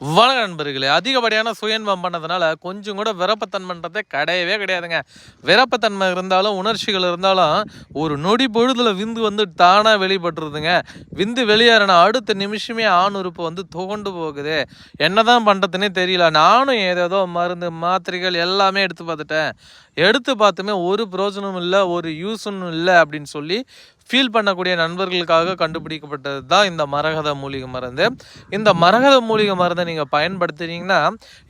வணக்க நண்பர்களே அதிகப்படியான சுயன்பம் பண்ணதுனால கொஞ்சம் கூட விரப்பத்தன்மைன்றதே கிடையவே கிடையாதுங்க. விரப்பத்தன்மை இருந்தாலும் உணர்ச்சிகள் இருந்தாலும் ஒரு நொடி பொழுதுல விந்து வந்து தானாக வெளிப்பட்டுருதுங்க. விந்து வெளியேறின அடுத்த நிமிஷமே ஆண் உறுப்பு வந்து துவண்டு போகுது. என்னதான் பண்ணுறதுனே தெரியல. நானும் ஏதேதோ மருந்து மாத்திரைகள் எல்லாமே எடுத்து பார்த்துட்டேன். எடுத்து பார்த்துமே ஒரு பிரோஜனமும் இல்லை ஒரு யூஸும் இல்லை அப்படின்னு சொல்லி ஃபீல் பண்ணக்கூடிய நண்பர்களுக்காக கண்டுபிடிக்கப்பட்டது தான் இந்த மரகத மூலிகை மருந்து. இந்த மரகத மூலிகை மருந்தை நீங்கள் பயன்படுத்துனீங்கன்னா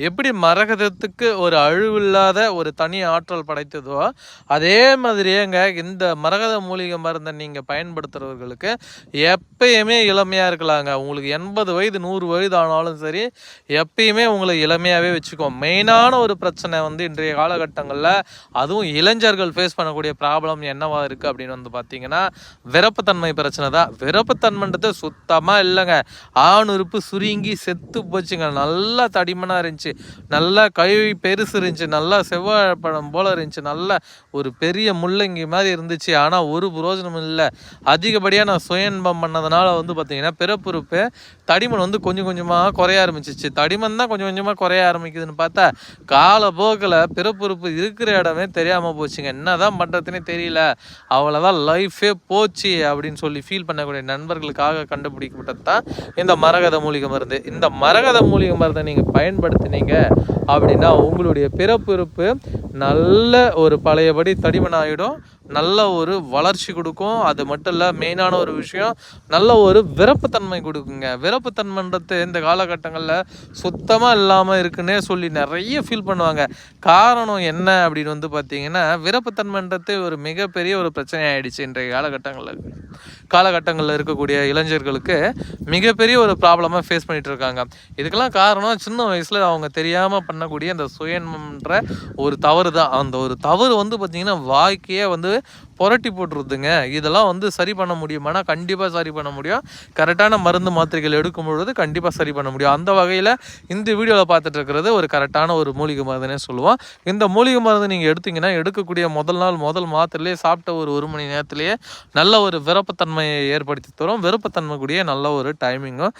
எப்படி மரகதத்துக்கு ஒரு அழிவில்லாத ஒரு தனி ஆற்றல் படைத்ததோ அதே மாதிரியேங்க இந்த மரகத மூலிகை மருந்தை நீங்கள் பயன்படுத்துகிறவர்களுக்கு எப்பயுமே இளமையாக இருக்கலாங்க. உங்களுக்கு எண்பது வயது நூறு வயது ஆனாலும் சரி எப்பயுமே உங்களை இளமையாகவே வச்சுக்கோ மெயினான ஒரு பிரச்சனை வந்து இன்றைய காலகட்டங்களில் அதுவும் இளைஞர்கள் ஃபேஸ் பண்ணக்கூடிய ப்ராப்ளம் என்னவா இருக்குது அப்படின்னு வந்து பார்த்தீங்கன்னா விரப்புத்தன்மை பிரச்சனை தான். விரப்புத்தன்மைன்றது சுத்தமாக இல்லைங்க. ஆணுறுப்பு சுருங்கி செத்து போச்சுங்க. நல்லா தடிமனாக இருந்துச்சு. நல்லா கை பெருசு இருந்துச்சு. நல்லா செவ்வாழை போல் போல இருந்துச்சு. நல்லா ஒரு பெரிய முள்ளங்கி மாதிரி இருந்துச்சு. ஆனால் ஒரு புரோஜனமும் இல்லை. அதிகப்படியாக நான் சுயன்பம் பண்ணதுனால வந்து பார்த்தீங்கன்னா பிறப்புறுப்பு தடிமன் வந்து கொஞ்சம் கொஞ்சமாக குறைய ஆரம்பிச்சிச்சு. தடிமன் தான் கொஞ்சம் கொஞ்சமாக குறைய ஆரம்பிக்குதுன்னு பார்த்தா காலப்போக்கில் பிறப்புறுப்பு இருக்கிற இடமே தெரியாமல் போச்சுங்க. என்ன தான் பண்ணுறதுனே தெரியல. அவ்வளோதான் லைஃபே போச்சு அப்படின்னு சொல்லி ஃபீல் பண்ணக்கூடிய நண்பர்களுக்காக கண்டுபிடிக்கப்பட்டது தான் இந்த மரகத மூலிகை மருந்து. இந்த மரகத மூலிகை மருந்தை நீங்கள் பயன்படுத்தினீங்க அப்படின்னா உங்களுடைய பிறப்பிறப்பு நல்ல ஒரு பழையபடி தடிமனாயிடும். நல்ல ஒரு வளர்ச்சி கொடுக்கும். அது மட்டும் இல்லை மெயினான ஒரு விஷயம் நல்ல ஒரு விரப்புத்தன்மை கொடுக்குங்க. விரப்புத்தன்மைன்றது இந்த காலகட்டங்களில் சுத்தமாக இல்லாமல் இருக்குன்னே சொல்லி நிறைய ஃபீல் பண்ணுவாங்க. காரணம் என்ன அப்படின்னு வந்து பார்த்தீங்கன்னா விரப்புத்தன்மைன்றது ஒரு மிகப்பெரிய ஒரு பிரச்சனை ஆயிடுச்சு இன்றைய காலகட்டங்களில். காலகட்டங்களில் இருக்கக்கூடிய இளைஞர்களுக்கு மிகப்பெரிய ஒரு ப்ராப்ளமாக ஃபேஸ் பண்ணிட்டு இருக்காங்க. இதுக்கெல்லாம் காரணம் சின்ன வயசில் அவங்க தெரியாமல் பண்ணக்கூடிய அந்த சுயன்மன்ற ஒரு தவறு தான் அந்த ஒரு தவறு வந்து பார்த்திங்கன்னா வாழ்க்கையே வந்து ja. புரட்டி போட்டுருதுங்க. இதெல்லாம் வந்து சரி பண்ண முடியுமானா கண்டிப்பாக சரி பண்ண முடியும். கரெக்டான மருந்து மாத்திரைகள் எடுக்கும் பொழுது கண்டிப்பாக சரி பண்ண முடியும். அந்த வகையில் இந்த வீடியோவில் பார்த்துட்டு இருக்கிறது ஒரு கரெக்டான ஒரு மூலிகை மருந்துனே சொல்லுவோம். இந்த மூலிகை மருந்து நீங்கள் எடுத்தீங்கன்னா எடுக்கக்கூடிய முதல் நாள் முதல் மாத்திரையிலே சாப்பிட்ட ஒரு ஒரு மணி நேரத்திலேயே நல்ல ஒரு விருப்பத்தன்மையை ஏற்படுத்தி தரும். விருப்பத்தன்மை கூடிய நல்ல ஒரு டைமிங்கும்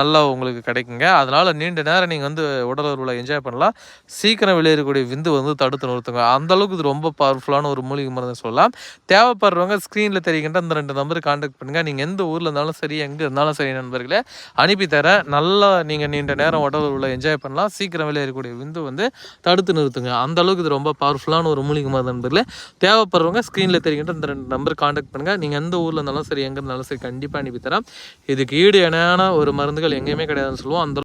நல்லா உங்களுக்கு கிடைக்குங்க. அதனால் நீண்ட நேரம் நீங்கள் வந்து உடல் உருவில் என்ஜாய் பண்ணலாம். சீக்கிரம் வெளியேறக்கூடிய விந்து வந்து தடுத்து நிறுத்துங்க. அந்தளவுக்கு இது ரொம்ப பவர்ஃபுல்லான ஒரு மூலிகை மருந்து சொல்லலாம். தேவைப்படுறவங்க ஸ்க்ரீனில் தெரிகின்ற அந்த ரெண்டு நம்பருக்கு காண்டாக்ட் பண்ணுங்கள் நீங்கள் எந்த ஊரில் இருந்தாலும் சரி எங்கே இருந்தாலும் சரி நண்பர்களே அனுப்பி தரேன் நல்லா நீங்கள் நீண்ட நேரம் உடல் உள்ள என்ஜாய் பண்ணலாம். சீக்கிரம் வெளியேறக்கூடிய விந்து வந்து தடுத்து நிறுத்துங்க. அந்த அளவுக்கு இது ரொம்ப பவர்ஃபுல்லான ஒரு மூலிகை மருந்து நண்பர்களே தேவைப்படுறவங்க ஸ்க்ரீனில் தெரிகின்ற அந்த ரெண்டு நம்பர் காண்டாக்ட் பண்ணுங்கள் நீங்கள் எந்த ஊரில் இருந்தாலும் சரி எங்கே இருந்தாலும் சரி கண்டிப்பாக அனுப்பி தரேன். இதுக்கு ஈடு இணையான ஒரு மருந்துகள் எங்கேயுமே கிடையாதுன்னு சொல்லுவோம். அந்த